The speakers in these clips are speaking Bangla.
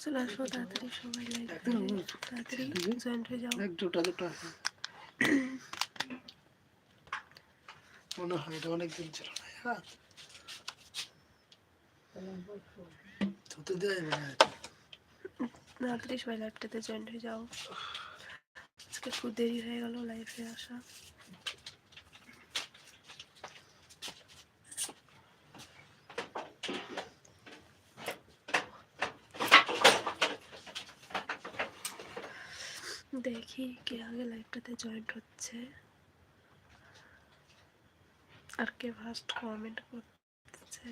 চলে আসো তাড়াতাড়ি সবাই লাইক তাড়াতাড়ি জয়েন্ট হয়ে যাও। এক দুটা দুটো আছে মনে হয় এটা অনেক দিন ছিল না হ্যাঁ ধুতে দেয় তাড়াতাড়ি সবাই লাইভটাতে জয়েন্ট হয়ে যাও। আজকে খুব দেরি হয়ে গেল লাইভে আসা। দেখি কে আগে লাইভটাতে জয়েন্ট হচ্ছে আর কে ফার্স্ট কমেন্ট করতেছে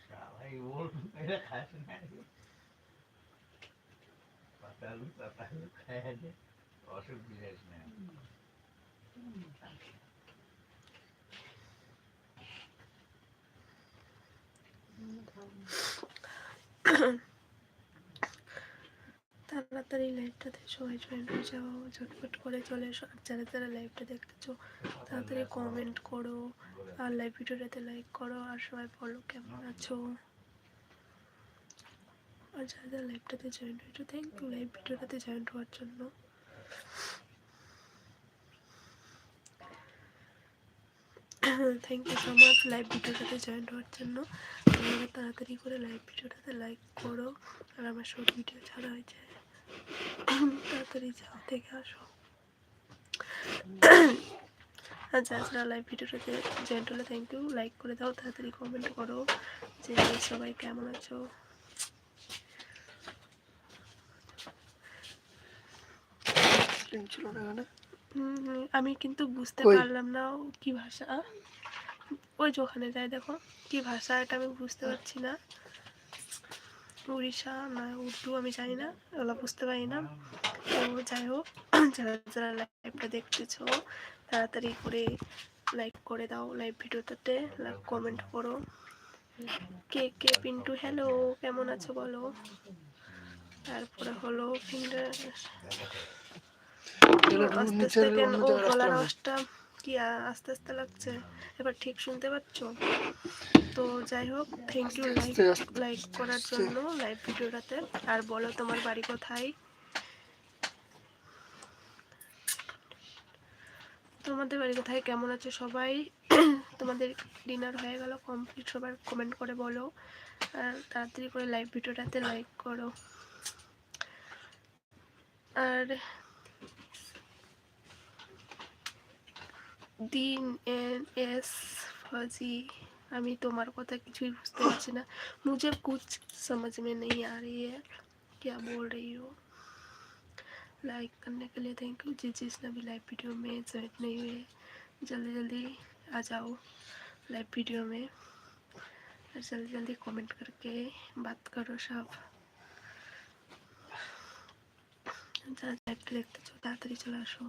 শালাই ওর তাড়াতাড়ি লাইভটাতে সবাই জয়েন হয়ে যাও, ঝটপট করে চলে এসো। আর যারা যারা লাইভটা দেখতেছো, তাড়াতাড়ি কমেন্ট করো। আর লাইভ ভিডিওটাতে লাইক করো। আর সবাই বলো কেমন আছো? আর যারা যারা লাইভটাতে জয়েন হয়েছো থ্যাংক ইউ লাইভ ভিডিওটাতে জয়েন হওয়ার জন্য। Thank you so much live ভিডিওটাতে জয়েন হওয়ার জন্য। আপনারা তাড়াতাড়ি করে লাইভ ভিডিওটাতে লাইক করো, আর আমার শর্ট ভিডিও ছাড়া হয়েছে তাড়াতাড়ি যাও, দেখে আসো। আর যারা যারা লাইভ ভিডিওটাতে জয়েন হলে থ্যাংক ইউ লাইক করে দাও, তাড়াতাড়ি কমেন্ট করো যে সবাই কেমন আছো। স্ক্রিন ছিল না এখানে? আমি কিন্তু বুঝতে পারলাম না কি ভাষা। ওই যে ওখানে যায় দেখো কি ভাষা এটা আমি বুঝতে পারছি না। উড়িষ্যা না উর্দু আমি জানি না ওগুলো বুঝতে পারি না। তো যাই হোক যারা যারা লাইভটা দেখতেছো তাড়াতাড়ি করে লাইক করে দাও লাইভ ভিডিওটাতে কমেন্ট করো। কে কে পিন্টু হ্যালো কেমন আছো বলো? তারপরে হলো ফিঙ্গার কি আস্তে আস্তে লাগছে? এবার ঠিক শুনতে পাচ্ছো? তো যাই হোক থ্যাংক ইউ লাইক করার জন্য লাইভ ভিডিওটাতে। আর বলো তোমার বাড়ি কোথায়? তোমাদের বাড়ি কোথায়? কেমন আছে সবাই? তোমাদের ডিনার হয়ে গেল কমপ্লিট সবার কমেন্ট করে বলো। আর তাড়াতাড়ি করে লাইভ ভিডিওটাতে লাইক করো। আর দিন এন এস फजी আমি তোমার কথা কিছুই বুঝতে পারছি না मुझे कुछ समझ में नहीं आ रही है क्या बोल रही हो लाइक करने के लिए थैंक यू जिस जिसने भी लाइव वीडियो में ज्वाइन नहीं हुए जल्दी जल्दी आ जाओ लाइव वीडियो में और जल्दी जल्दी कमेंट करके बात करो सब যারা লাইভটা দেখতেছো তাড়াতাড়ি চলে আসো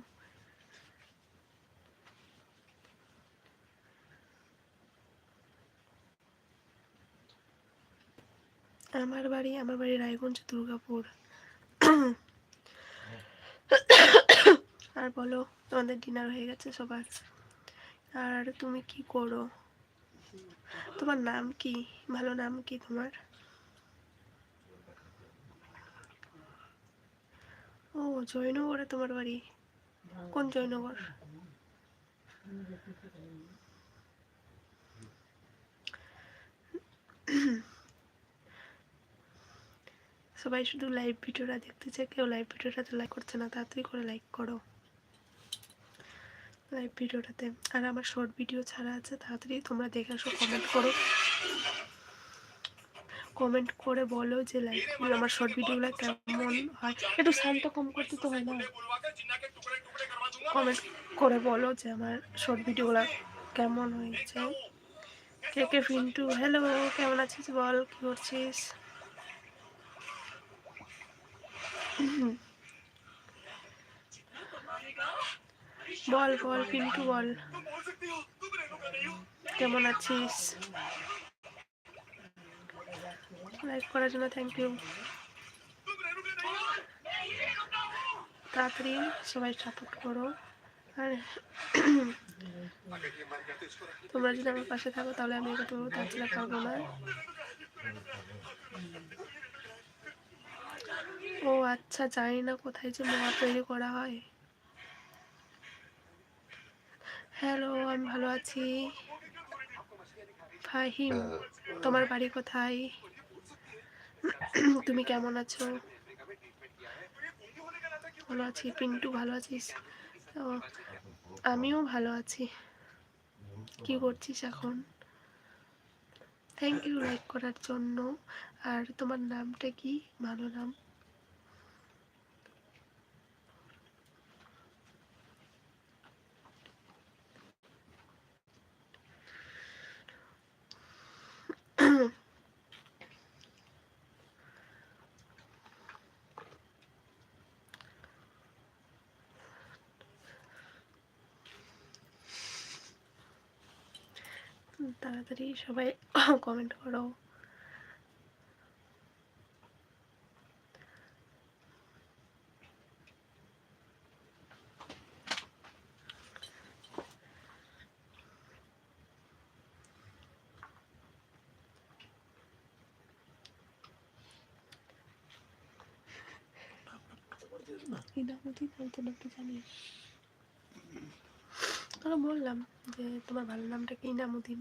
আমার বাড়ি আমার বাড়ি রায়গঞ্জ দুর্গাপুর। আর বলো, তোমাদের ডিনার হয়ে গেছে সবার? আর তুমি কি করো? তোমার নাম কি? ভালো নাম কি তোমার? ও, জয়নগরে তোমার বাড়ি? কোন জয়নগর? সবাই শুধু লাইভ ভিডিওটা দেখতেছে কেউ লাইভ ভিডিওটাতে লাইক করছে না, তাড়াতাড়ি করে লাইক করো। লাইভ ভিডিওটাতে। আর আমার শর্ট ভিডিও ছাড়া আছে, তাড়াতাড়ি তোমরা দেখে আসো কমেন্ট করো। কমেন্ট করে বলো যে লাইক আমার শর্ট ভিডিওগুলো কেমন হয়। একটু সাউন্ডটা কম করতে তো হয় না। কমেন্ট করে বলো যে আমার শর্ট ভিডিওগুলো কেমন হয়েছে। কে কে ফিন্টু হ্যালো কেমন আছিস বল, কি করছিস? বল বল, পিন্টু, বল। কেমন আছিস? লাইক করার জন্য থ্যাংক ইউ তাড়াতাড়ি সবাই সাপোর্ট করো। আর তোমরা যদি আমার পাশে থাকো, তাহলে আমি এগোতে পারব তাছাড়া পারব না। ও আচ্ছা জানি না কোথায় যে মোয়া তৈরি করা হয়। হ্যালো আমি ভালো আছি। ফাহিম তোমার বাড়ি কোথায়? তুমি কেমন আছো? ভালো আছি পিন্টু ভালো আছিস? ও, আমিও ভালো আছি। কি করছিস এখন? থ্যাংক ইউ লাইক করার জন্য। আর তোমার নামটা কি? ভালো নাম? তাড়াতাড়ি সবাই কমেন্ট করো। ইনামতি নাম তো নামটা জানি তোরা বললাম যে তোমার ভালো নামটা কি, ইনামুদ্দিন?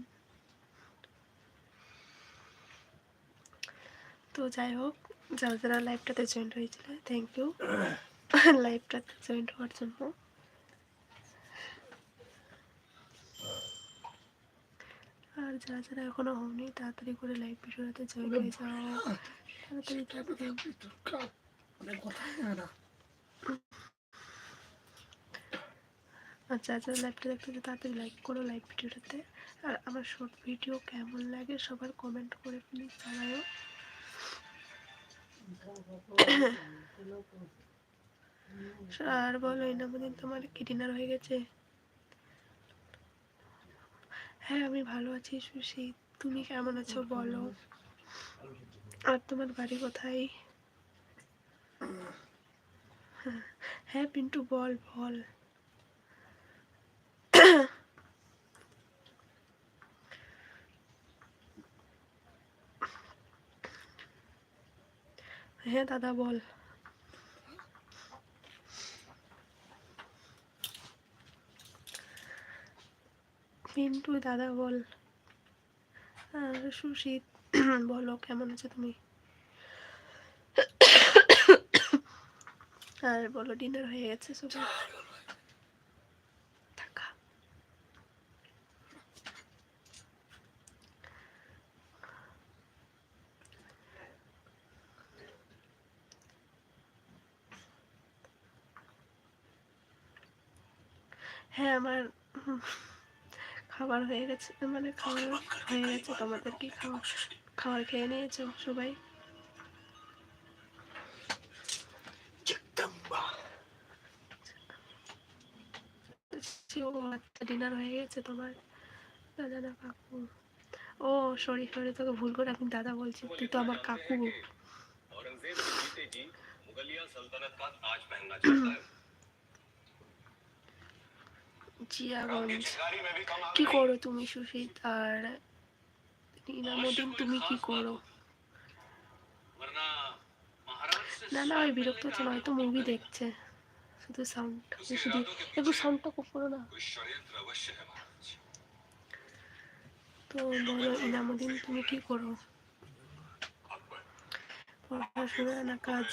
তো যাই হোক যারা যারা লাইভটাতে জয়েন্ট হয়েছিল থ্যাংক ইউ লাইভটাতে জয়েন্ট হওয়ার জন্য। আর যারা যারা এখনও হয়নি তাড়াতাড়ি করে লাইভ ভিডিওটাতে জয়েন হয়ে যাও। তাড়াতাড়ি আচ্ছা আচ্ছা লাইভটা দেখতে তাড়াতাড়ি লাইক করো লাইভ ভিডিওটাতে। আর আমার শর্ট ভিডিও কেমন লাগে সবার কমেন্ট করে প্লিজ জানাও আর বলো ইনামুদ্দিন তোমার কি ডিনার হয়ে গেছে। হ্যাঁ আমি ভালো আছি সুশি। তুমি কেমন আছো বলো? আর তোমার বাড়ি কোথায়? হ্যাঁ, হ্যাঁ পিন্টু বল বল। হ্যাঁ দাদা বল। পিন্টু দাদা বল। আর সুশীত, বলো, কেমন আছো তুমি? আর বলো ডিনার হয়ে গেছে সবাই হ্যাঁ আমার উম, খাবার হয়ে গেছে মানে খাবার হয়ে গেছে তোমাদের কি খাবার খাবার খেয়ে নিয়েছো সবাই জগদম্বা ডিনার হয়ে গেছে তোমার দাদা না কাকু ও সরি সরি তোকে ভুল করে আমি দাদা বলছি তুই তো আমার কাকু मुगलिया सल्तनत का ताज पहनना चाहता है জিয়াগঞ্জ কি করো তুমি সুশীত? আর ইনামুদ্দিন তুমি কি করো? না না ওই বিরক্ত হচ্ছে না হয়তো মুভি দেখছে। শুধু সাউন্ড শুধু একটু সাউন্ডটা করো না তো বলো ইনামুদ্দিন তুমি কি করো? পড়াশোনা না কাজ?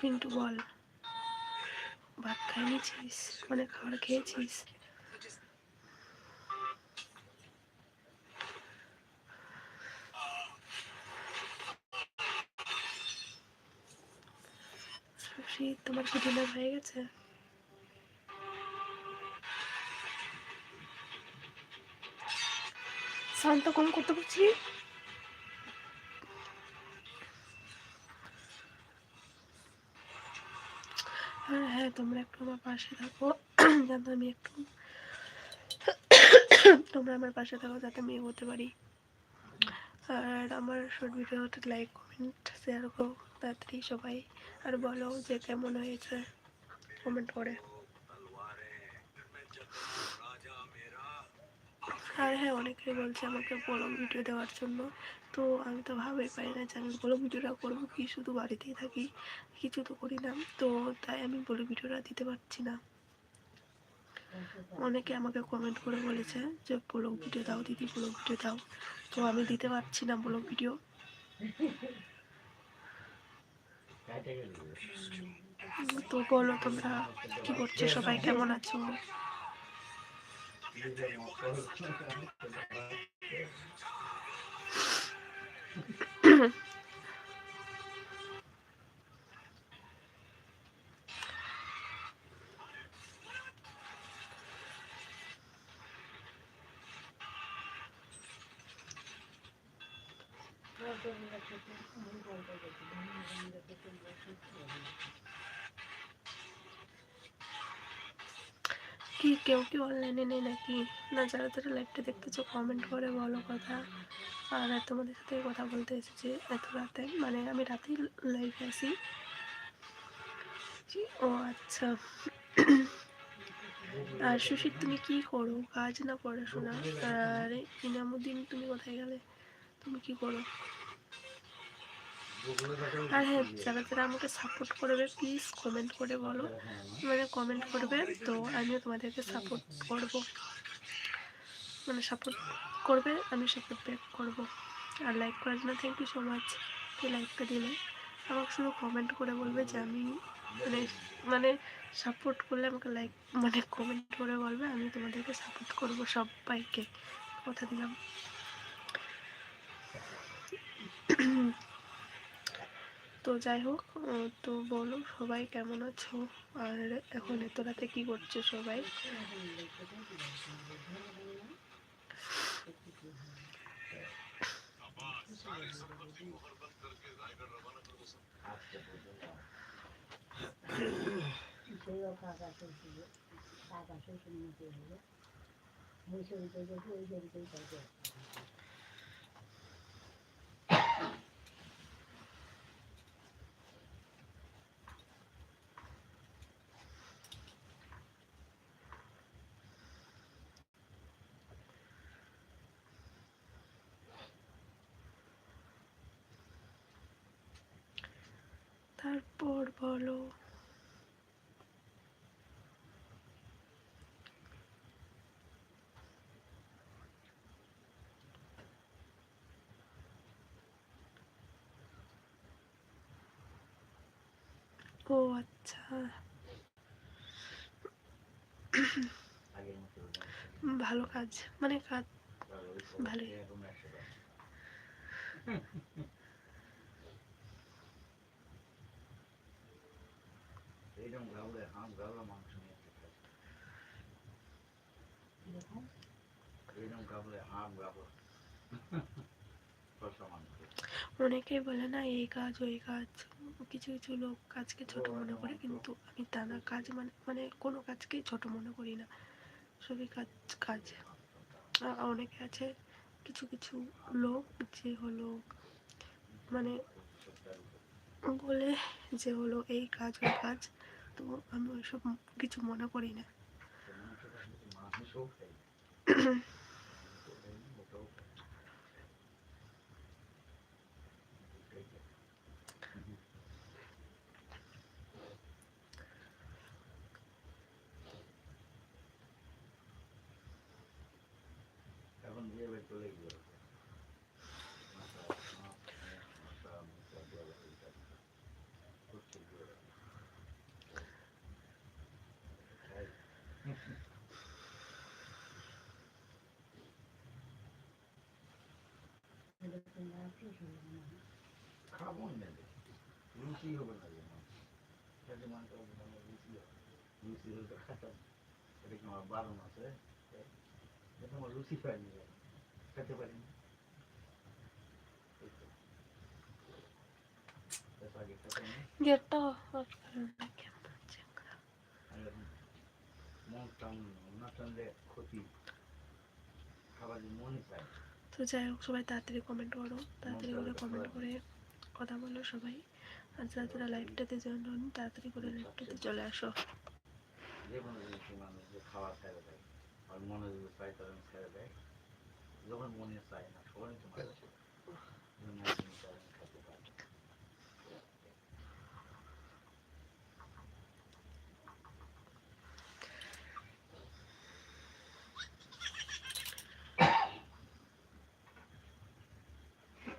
পিন্টু বল। ভাত খাই নিয়েছিস? মানে খাবার খেয়েছিস? তোমার কি ডিনার হয়ে গেছে? সাউন্ডটা কম করতে পারছি হ্যাঁ তোমরা একটু আমার পাশে থাকো। যাতে আমি একটু তোমরা আমার পাশে থাকো, যাতে আমি এগোতে পারি। আর আমার শর্ট ভিডিওতে লাইক কমেন্ট শেয়ার করো তাড়াতাড়ি সবাই। আর বলো যে কেমন হয়েছে কমেন্ট করে। আর হ্যাঁ অনেকেই বলছে আমাকে বড় ভিডিও দেওয়ার জন্য। তো আমি তো ভাবে পাই না যে আমি বড় ভিডিওটা করব কি, শুধু বাড়িতেই থাকি, কিছু তো করি না। তো তাই আমি বড় ভিডিওটা দিতে পারছি না। অনেকে আমাকে কমেন্ট করে বলেছে যে ব্লগ ভিডিও দাও দিদি ব্লগ ভিডিও দাও। তো আমি দিতে পারছি না ব্লগ ভিডিও তো বলো তোমরা কি করছ? সবাই কেমন আছো? কি কেউ কি অনলাইনে নেই নাকি না যারা যারা লাইভটা দেখতেছো কমেন্ট করে বলো কথা আর তোমাদের সাথে কথা বলতে এসেছি এত রাতে। মানে আমি রাতেই লাইভে আসি ও আচ্ছা। আর সুশীত, তুমি কি করো? কাজ না পড়াশোনা? আর ইনামুদ্দিন, তুমি কোথায় গেলে? তুমি কি করো? আর হ্যাঁ যারা যারা আমাকে সাপোর্ট করবে প্লিজ কমেন্ট করে বলো। মানে কমেন্ট করবে, তো আমিও তোমাদেরকে সাপোর্ট করব। মানে সাপোর্ট করবে, আমি সেটা ব্যাক করব। আর লাইক করার জন্য থ্যাংক ইউ সো মাচ এই লাইকটা দিলে। আমাকে শুধু কমেন্ট করে বলবে যে আমি মানে মানে সাপোর্ট করলে আমাকে লাইক মানে কমেন্ট করে বলবে, আমি তোমাদেরকে সাপোর্ট করব সবাইকে। কথা দিলাম। তো যাই হোক তো বলো সবাই কেমন আছো? আর এখন এত রাতে কি করছ সবাই? কাকা শ্বশুর মতো হলো মুসুর ওই জন্য তারপর বলো ও আচ্ছা ভালো কাজ মানে কাজ ভালোই। এরকম। এইরকম হাম গাবলা মাংস নিয়ে। এইরকম গাবলে হাম মাংস অনেকেই বলে না, এই কাজ, ওই কাজ, কিছু কিছু লোক কাজকে ছোট মনে করে, কিন্তু আমি তা না, কাজ মানে মানে কোনো কাজকেই ছোট মনে করি না, সবই কাজ কাজ অনেকে আছে, কিছু কিছু লোক যে হলো মানে বলে যে হলো, এই কাজ, ওই কাজ তো আমি ওইসব কিছু মনে করি না মাংসও খাই ওটাও খাই। এখন বিয়ে বাড়ি চলে গেল খাব না রুচি হবে না যাতে মনে করো আমার রুচি হবে। রুচি হলে তো খেতাম এটা কি আমার বারণ আছে? এটা আমার রুচি পাইনি খেতে পারিনি। এই তো। এর আগে না। কেমন আছে মন টান না। টানলে ক্ষতি। খাবার মনই চায়। তো যাই হোক সবাই তাড়াতাড়ি কমেন্ট করো তাড়াতাড়ি করে কমেন্ট করে কথা বলো সবাই। আর যারা যারা লাইভটাতে জয়েন হন তাড়াতাড়ি করে লাইভটাতে চলে আসো। ছেড়ে দেয় আর মনে যদি চাই তখন ছেড়ে দেয় যখন মনে চায় না তো মানুষ যখন মনে চায় না খেতে পারে কি আওয়াজ করল বেন দেখতে গেলে এরকম মশাই ঘুরছে না। কে রে, এত আলসে কে রে? তুই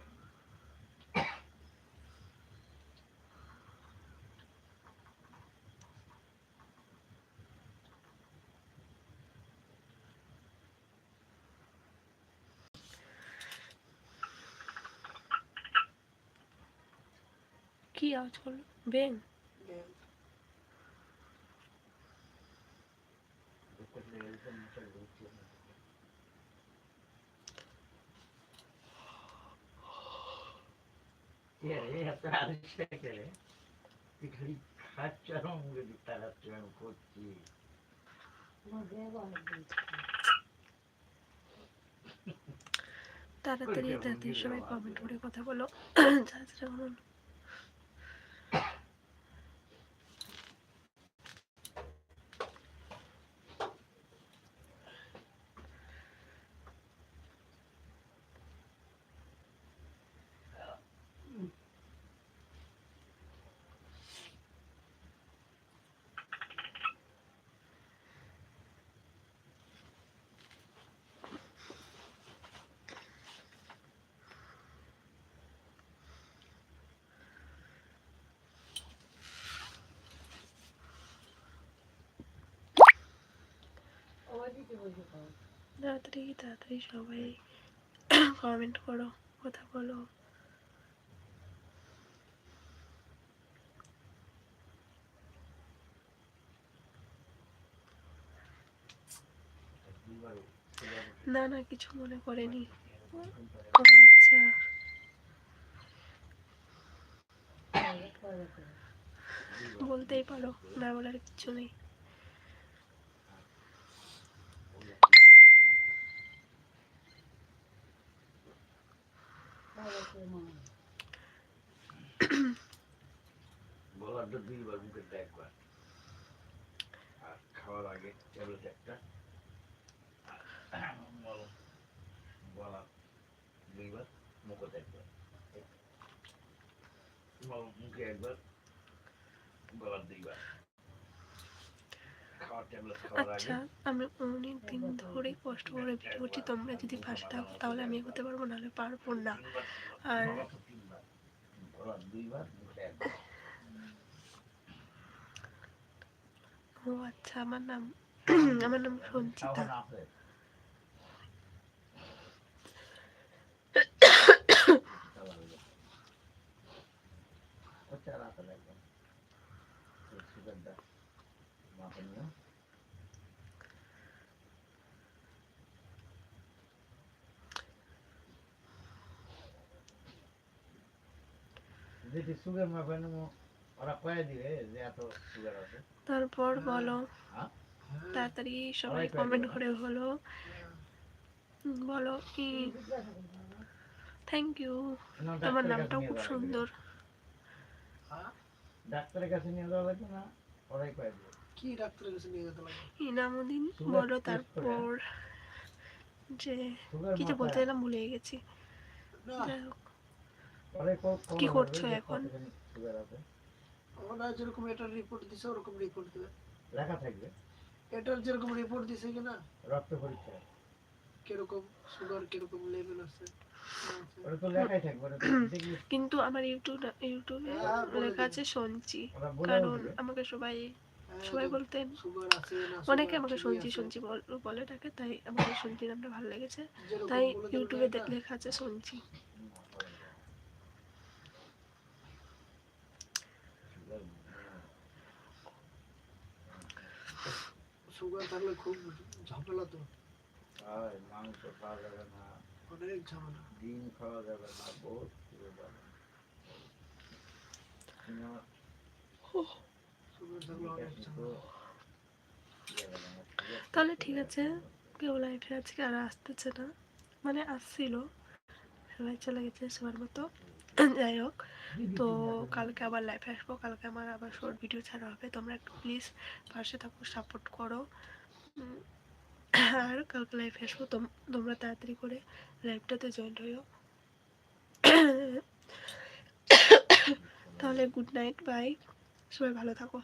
খালি খাচ্ছ আর মুখে দিয়ে তাকাচ্ছ, আমি করছি। তাড়াতাড়ি তাড়াতাড়ি সবাই কমেন্ট করে কথা বলো। যারা যারা তাড়াতাড়ি তাড়াতাড়ি সবাই কমেন্ট করো, কথা বলো। না না, কিছু মনে করেনি। আচ্ছা। বলতেই পারো, না বলার কিছু নেই। আর খাওয়ার আগে ট্যাবলেট একটা। বলা দুইবার মুখে একবার। মুখে একবার গলার দুইবার খাওয়ার ট্যাবলেট খাওয়ার আগে আচ্ছা আমি অনেক দিন ধরে কষ্ট করে ভিডিও করছি তোমরা যদি পাশে থাকো তাহলে আমি এগোতে পারব নাহলে পারব না। আর ও আচ্ছা আমার নাম আমার নাম সঞ্চিতা। খাওয়া আছে আচ্ছা রাতে লাগবে সুগারটা মাপে নিও যদি সুগার মাপে নেব ওরা কয়ে দিবে যে এত সুগার আছে। তারপর বলো। হ্যাঁ? তাড়াতাড়ি সবাই কমেন্ট করে হলো বলো কি? থ্যাংক ইউ তোমার নামটাও খুব সুন্দর। হ্যাঁ? ডাক্তারের কাছে নিয়ে যাওয়া লাগবে না? ওরাই কয়ে দেবে। কি ডাক্তারের কাছে নিয়ে যেতে লাগে ইনামুদ্দিন বলো তারপর যে সুগার কি যে বলতে এলাম ভুলে গেছি। যাই হোক, কো- করছ এখন? ওরা যেরকম এটার রিপোর্ট দিছে ওরকম রিপোর্ট দিবে। লেখা থাকবে। এটার যেরকম রিপোর্ট দিছে কিনা? রক্ত পরীক্ষা। কীরকম সুগার কীরকম লেভেল আছে? দেখলে কিন্তু আমার ইউটিউব ইউটিউবে হ্যাঁ, লেখা আছে সঞ্চি। বলেও কারণ আমাকে সবাই হ্যাঁ, সবাই বলতেন। সুগার আছে না অনেকে আমাকে সঞ্চি আছে। সঞ্চি বল- বলে ডাকে তাই আমাকে সঞ্চি নামটা ভালো লেগেছে। তাই ইউটিউবে লেখা আছে সঞ্চি সুগার, সুগার থাকলে খুব ঝামেলা তো। আর মাংস খাওয়া যাবে না। অনেক ঝামেলা। ডিম খাওয়া যাবে না বহুত কিছু যাবে তাহলে ঠিক আছে কেউ লাইফে আজকে আর আসতেছে না। মানে আসছিল। সবাই চলে গেছে সবার মতো। যাই হোক তো কালকে আবার লাইভে আসব, কালকে আমার আবার শর্ট ভিডিও ছাড়া হবে, তোমরা একটু প্লিজ পাশে থাকো সাপোর্ট করো। আর কালকে লাইভে আসব, তোম- তোমরা তাড়াতাড়ি করে লাইভটাতে জয়েন হইও তাহলে গুড নাইট বাই সবাই ভালো থাকো।